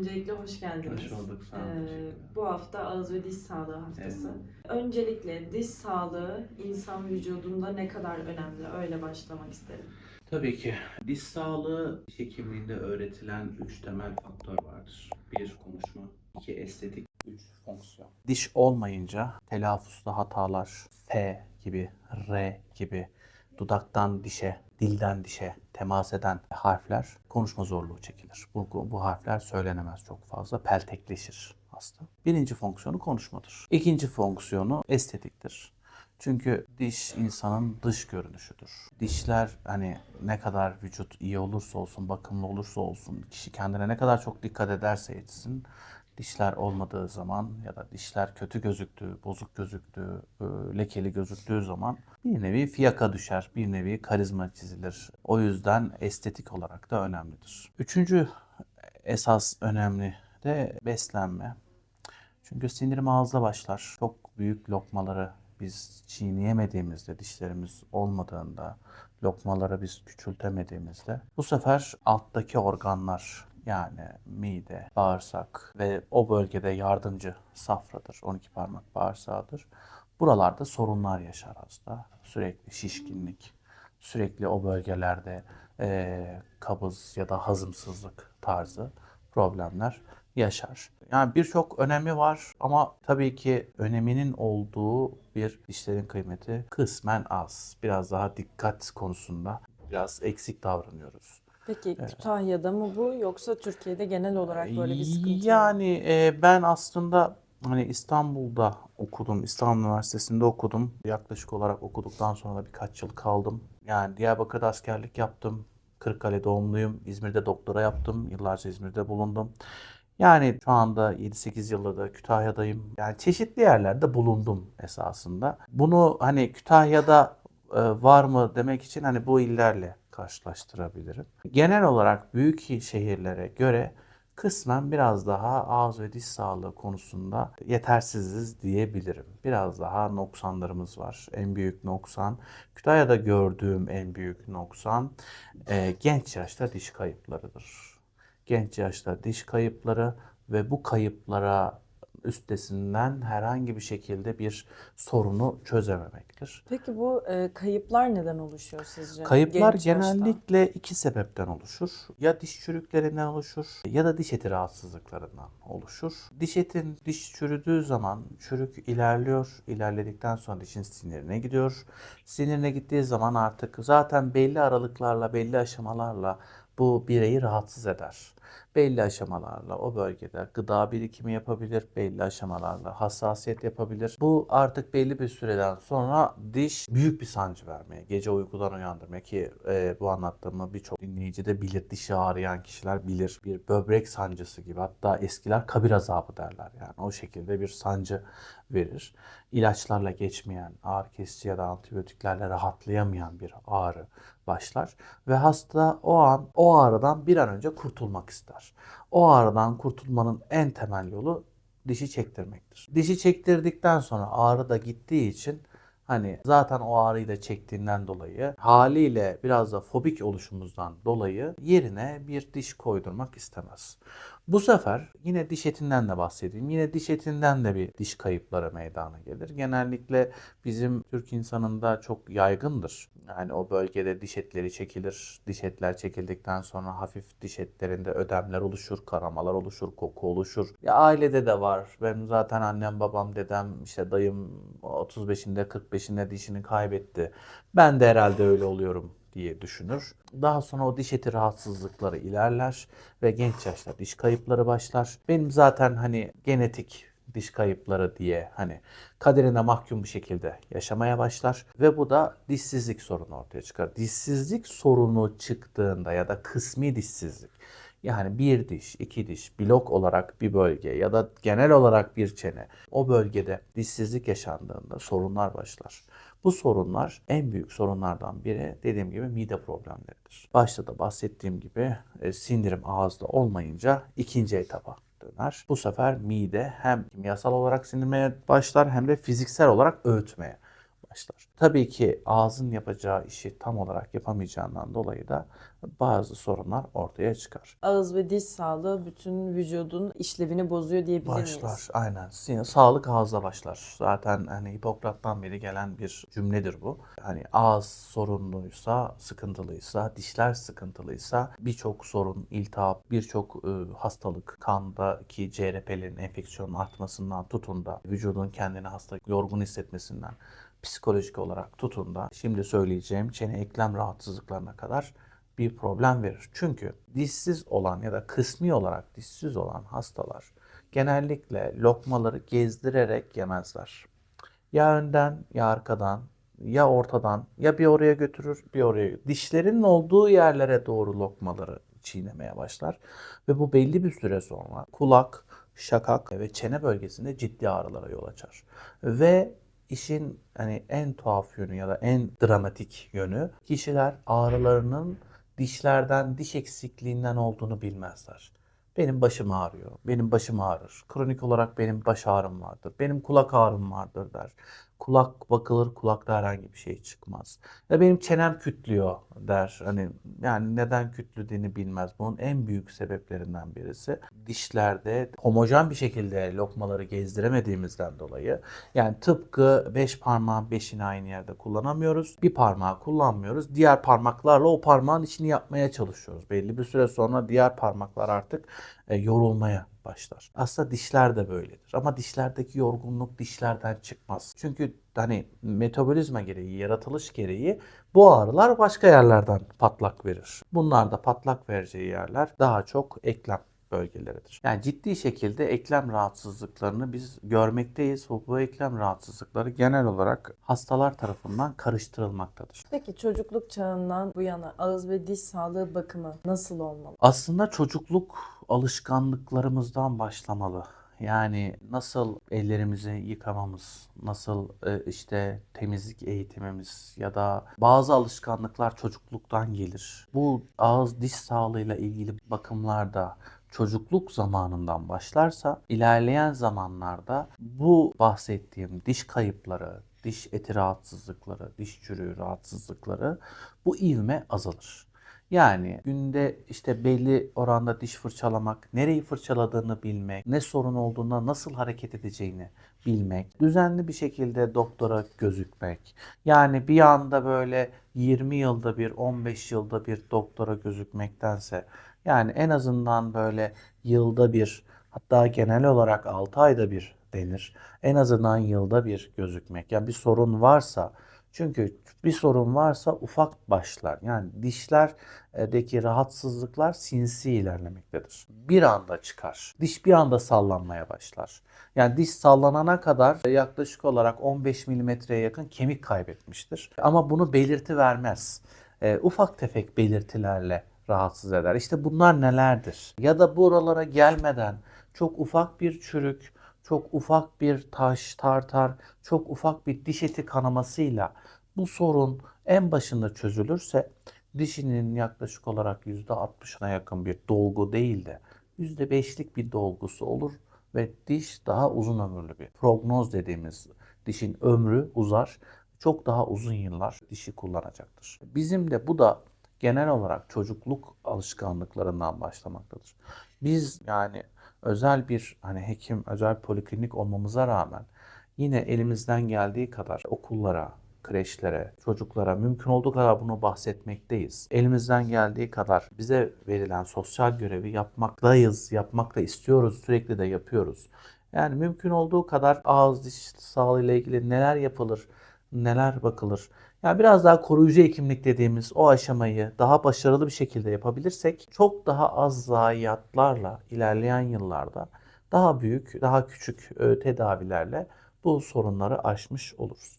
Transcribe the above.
Öncelikle hoş geldiniz. Hoş bulduk, sağ olun, Ee, bu hafta ağız ve diş sağlığı haftası. Öncelikle diş sağlığı insan vücudunda ne kadar önemli? Öyle başlamak isterim. Tabii ki. Diş sağlığı diş hekimliğinde öğretilen üç temel faktör vardır. Bir konuşma, iki estetik, üç fonksiyon. Diş olmayınca telaffuzda hatalar F gibi, R gibi dudaktan dişe, dilden dişe temas eden harfler konuşma zorluğu çekilir. Bu, bu harfler söylenemez çok fazla, peltekleşir hasta. Birinci fonksiyonu konuşmadır. İkinci fonksiyonu estetiktir. Çünkü diş insanın dış görünüşüdür. Dişler hani ne kadar vücut iyi olursa olsun, bakımlı olursa olsun, kişi kendine ne kadar çok dikkat ederse etsin, dişler olmadığı zaman ya da dişler kötü gözüktüğü, bozuk gözüktüğü, e, lekeli gözüktüğü zaman bir nevi fiyaka düşer, bir nevi karizma çizilir. O yüzden estetik olarak da önemlidir. Üçüncü esas önemli de beslenme. Çünkü sinirim ağızda başlar. Çok büyük lokmaları biz çiğneyemediğimizde, dişlerimiz olmadığında, lokmaları biz küçültemediğimizde bu sefer alttaki organlar yani mide, bağırsak ve o bölgede yardımcı safradır, 12 parmak bağırsağıdır. Buralarda sorunlar yaşar hasta. Sürekli şişkinlik, sürekli o bölgelerde eee, kabız ya da hazımsızlık tarzı problemler yaşar. Yani birçok önemi var ama tabii ki öneminin olduğu bir dişlerin kıymeti kısmen az. Biraz daha dikkat konusunda biraz eksik davranıyoruz. Peki Kütahya'da mı bu yoksa Türkiye'de genel olarak böyle bir sıkıntı mı? Yani e, ben aslında hani İstanbul'da okudum, İstanbul Üniversitesi'nde okudum. Yaklaşık olarak okuduktan sonra da birkaç yıl kaldım. Yani Diyarbakır'da askerlik yaptım. Kırıkkale doğumluyum. İzmir'de doktora yaptım. Yıllarca İzmir'de bulundum. Yani şu anda 7-8 yıldır da Kütahya'dayım. Yani çeşitli yerlerde bulundum esasında. Bunu hani Kütahya'da e, var mı demek için hani bu illerle karşılaştırabilirim. Genel olarak büyük şehirlere göre kısmen biraz daha ağız ve diş sağlığı konusunda yetersiziz diyebilirim. Biraz daha noksanlarımız var. En büyük noksan, Kütahya'da gördüğüm en büyük noksan e, genç yaşta diş kayıplarıdır. Genç yaşta diş kayıpları ve bu kayıplara üstesinden herhangi bir şekilde bir sorunu çözememektir. Peki bu e, kayıplar neden oluşuyor sizce? Kayıplar Genç yaşta. genellikle iki sebepten oluşur. Ya diş çürüklerinden oluşur ya da diş eti rahatsızlıklarından oluşur. Diş etin diş çürüdüğü zaman çürük ilerliyor. İlerledikten sonra dişin sinirine gidiyor. Sinirine gittiği zaman artık zaten belli aralıklarla, belli aşamalarla bu bireyi rahatsız eder. Belli aşamalarla o bölgede gıda birikimi yapabilir, belli aşamalarla hassasiyet yapabilir. Bu artık belli bir süreden sonra diş büyük bir sancı vermeye, gece uykudan uyandırmaya ki e, bu anlattığımı birçok dinleyici de bilir, dişi ağrıyan kişiler bilir. Bir böbrek sancısı gibi hatta eskiler kabir azabı derler yani o şekilde bir sancı verir. İlaçlarla geçmeyen, ağrı kesici ya da antibiyotiklerle rahatlayamayan bir ağrı başlar ve hasta o an o ağrıdan bir an önce kurtulmak ister. O ağrıdan kurtulmanın en temel yolu dişi çektirmektir. Dişi çektirdikten sonra ağrı da gittiği için hani zaten o ağrıyı da çektiğinden dolayı haliyle biraz da fobik oluşumuzdan dolayı yerine bir diş koydurmak istemez. Bu sefer yine diş etinden de bahsedeyim. Yine diş etinden de bir diş kayıpları meydana gelir. Genellikle bizim Türk insanında çok yaygındır. Yani o bölgede diş etleri çekilir. Diş etler çekildikten sonra hafif diş etlerinde ödemler oluşur, karamalar oluşur, koku oluşur. Ya ailede de var. Benim zaten annem, babam, dedem, işte dayım 35'inde 45'inde dişini kaybetti. Ben de herhalde öyle oluyorum diye düşünür. Daha sonra o diş eti rahatsızlıkları ilerler ve genç yaşta diş kayıpları başlar. Benim zaten hani genetik diş kayıpları diye hani kaderine mahkum bir şekilde yaşamaya başlar ve bu da dişsizlik sorunu ortaya çıkar. Dişsizlik sorunu çıktığında ya da kısmi dişsizlik yani bir diş, iki diş, blok olarak bir bölge ya da genel olarak bir çene o bölgede dişsizlik yaşandığında sorunlar başlar. Bu sorunlar en büyük sorunlardan biri dediğim gibi mide problemleridir. Başta da bahsettiğim gibi e, sindirim ağızda olmayınca ikinci etapa döner. Bu sefer mide hem kimyasal olarak sindirmeye başlar hem de fiziksel olarak öğütmeye başlar. Tabii ki ağzın yapacağı işi tam olarak yapamayacağından dolayı da bazı sorunlar ortaya çıkar. Ağız ve diş sağlığı bütün vücudun işlevini bozuyor diyebilir miyiz? Başlar aynen. Sağlık ağızda başlar. Zaten hani Hipokrat'tan beri gelen bir cümledir bu. Hani ağız sorunluysa, sıkıntılıysa, dişler sıkıntılıysa birçok sorun, iltihap, birçok e, hastalık, kandaki CRP'lerin enfeksiyonun artmasından tutun da vücudun kendini hasta, yorgun hissetmesinden psikolojik olarak tutun da şimdi söyleyeceğim çene eklem rahatsızlıklarına kadar bir problem verir. Çünkü dişsiz olan ya da kısmi olarak dişsiz olan hastalar genellikle lokmaları gezdirerek yemezler. Ya önden ya arkadan ya ortadan ya bir oraya götürür bir oraya dişlerin olduğu yerlere doğru lokmaları çiğnemeye başlar ve bu belli bir süre sonra kulak, şakak ve çene bölgesinde ciddi ağrılara yol açar. Ve işin hani en tuhaf yönü ya da en dramatik yönü kişiler ağrılarının dişlerden, diş eksikliğinden olduğunu bilmezler. Benim başım ağrıyor, benim başım ağrır. Kronik olarak benim baş ağrım vardır, benim kulak ağrım vardır der. Kulak bakılır, kulakta herhangi bir şey çıkmaz. Ya benim çenem kütlüyor der. Hani yani neden kütlediğini bilmez. Bunun en büyük sebeplerinden birisi dişlerde homojen bir şekilde lokmaları gezdiremediğimizden dolayı. Yani tıpkı beş parmağın beşini aynı yerde kullanamıyoruz. Bir parmağı kullanmıyoruz. Diğer parmaklarla o parmağın içini yapmaya çalışıyoruz. Belli bir süre sonra diğer parmaklar artık e, yorulmaya başlar. Aslında dişler de böyledir. Ama dişlerdeki yorgunluk dişlerden çıkmaz. Çünkü hani metabolizma gereği, yaratılış gereği bu ağrılar başka yerlerden patlak verir. Bunlar da patlak vereceği yerler daha çok eklem bölgeleridir. Yani ciddi şekilde eklem rahatsızlıklarını biz görmekteyiz. Bu, eklem rahatsızlıkları genel olarak hastalar tarafından karıştırılmaktadır. Peki çocukluk çağından bu yana ağız ve diş sağlığı bakımı nasıl olmalı? Aslında çocukluk alışkanlıklarımızdan başlamalı. Yani nasıl ellerimizi yıkamamız, nasıl e, işte temizlik eğitimimiz ya da bazı alışkanlıklar çocukluktan gelir. Bu ağız diş sağlığıyla ilgili bakımlarda çocukluk zamanından başlarsa ilerleyen zamanlarda bu bahsettiğim diş kayıpları, diş eti rahatsızlıkları, diş çürüğü rahatsızlıkları bu ivme azalır. Yani günde işte belli oranda diş fırçalamak, nereyi fırçaladığını bilmek, ne sorun olduğunda nasıl hareket edeceğini bilmek, düzenli bir şekilde doktora gözükmek. Yani bir anda böyle 20 yılda bir, 15 yılda bir doktora gözükmektense yani en azından böyle yılda bir hatta genel olarak 6 ayda bir denir. En azından yılda bir gözükmek. Yani bir sorun varsa çünkü bir sorun varsa ufak başlar. Yani dişlerdeki rahatsızlıklar sinsi ilerlemektedir. Bir anda çıkar. Diş bir anda sallanmaya başlar. Yani diş sallanana kadar yaklaşık olarak 15 milimetreye yakın kemik kaybetmiştir. Ama bunu belirti vermez. E, ufak tefek belirtilerle rahatsız eder. İşte bunlar nelerdir? Ya da buralara gelmeden çok ufak bir çürük, çok ufak bir taş, tartar, çok ufak bir diş eti kanamasıyla bu sorun en başında çözülürse dişinin yaklaşık olarak %60'ına yakın bir dolgu değil de %5'lik bir dolgusu olur ve diş daha uzun ömürlü bir prognoz dediğimiz dişin ömrü uzar. Çok daha uzun yıllar dişi kullanacaktır. Bizim de bu da genel olarak çocukluk alışkanlıklarından başlamaktadır. Biz yani özel bir hani hekim, özel poliklinik olmamıza rağmen yine elimizden geldiği kadar okullara, kreşlere, çocuklara mümkün olduğu kadar bunu bahsetmekteyiz. Elimizden geldiği kadar bize verilen sosyal görevi yapmaktayız, yapmak da istiyoruz, sürekli de yapıyoruz. Yani mümkün olduğu kadar ağız diş sağlığı ile ilgili neler yapılır, neler bakılır. Yani biraz daha koruyucu hekimlik dediğimiz o aşamayı daha başarılı bir şekilde yapabilirsek çok daha az zayiatlarla ilerleyen yıllarda daha büyük, daha küçük e, tedavilerle bu sorunları aşmış oluruz.